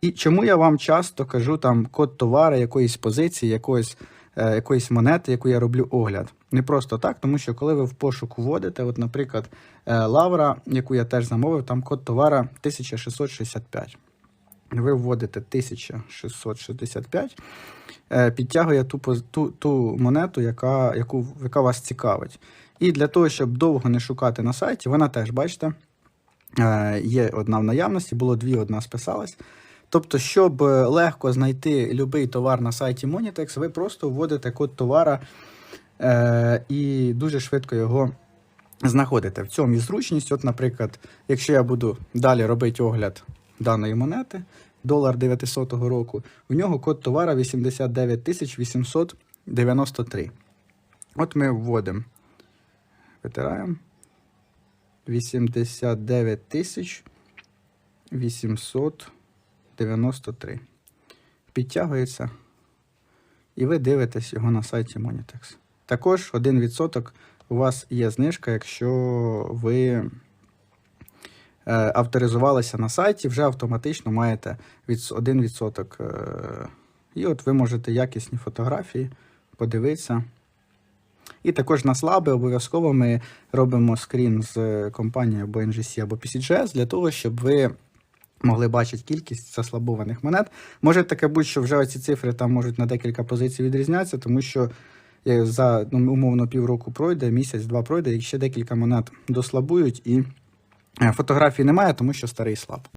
І чому я вам часто кажу там код товару, якоїсь позиції, якоїсь, е, якоїсь монети, яку я роблю огляд. Не просто так, тому що коли ви в пошук вводите, от, наприклад, е, Лавра, яку я теж замовив, там код товара 1665. Ви вводите 1665, е, підтягує ту, ту, ту монету, яка, яку, яка вас цікавить. І для того, щоб довго не шукати на сайті, вона теж, бачите, е, є одна в наявності, було дві, одна списалась. Тобто, щоб е, легко знайти будь-який товар на сайті Monitex, ви просто вводите код товара е, і дуже швидко його знаходите. В цьому і зручність. От, наприклад, якщо я буду далі робити огляд даної монети, долар 900 року, у нього код товара 89893. От ми вводимо. Витираємо. 89 800. 93. Підтягується. І ви дивитесь його на сайті Monitex. Також 1% у вас є знижка, якщо ви е, авторизувалися на сайті, вже автоматично маєте 1%. Е. І от ви можете якісні фотографії подивитися. І також на слаби обов'язково ми робимо скрін з компанією або NGC або PCGS для того, щоб ви могли бачити кількість заслабованих монет. Може таке бути, що вже ці цифри там можуть на декілька позицій відрізнятися, тому що е, за ну, умовно півроку пройде, місяць-два пройде, і ще декілька монет дослабують, і е, фотографій немає, тому що старий слаб.